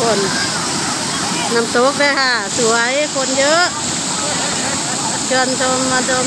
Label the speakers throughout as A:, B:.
A: คน น้ำตกเลยค่ะ สวยคนเยอะเชิญชมมาชม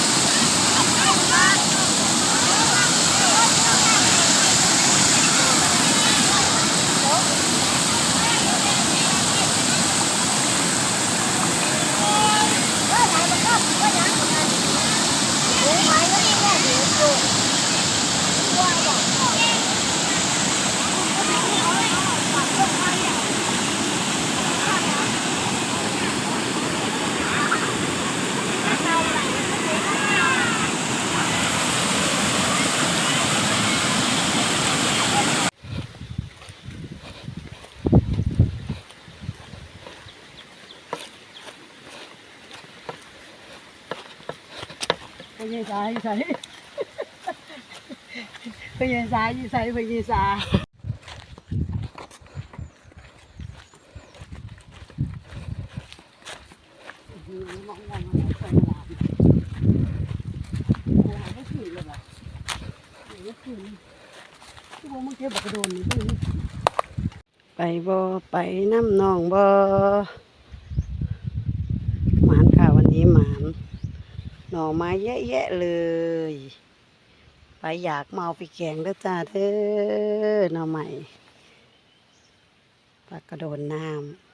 A: พญาสายใส่พญาสายใส่พญาสาไปบ่ไปน้ำนองบ่หมานค่ะวันนี้หมาน หน่อไม้เยอะแยะเลย ไปอยากเมาไปแกงแล้วจ้าเธอหน่อใหม่ปลากระโดนน้ำ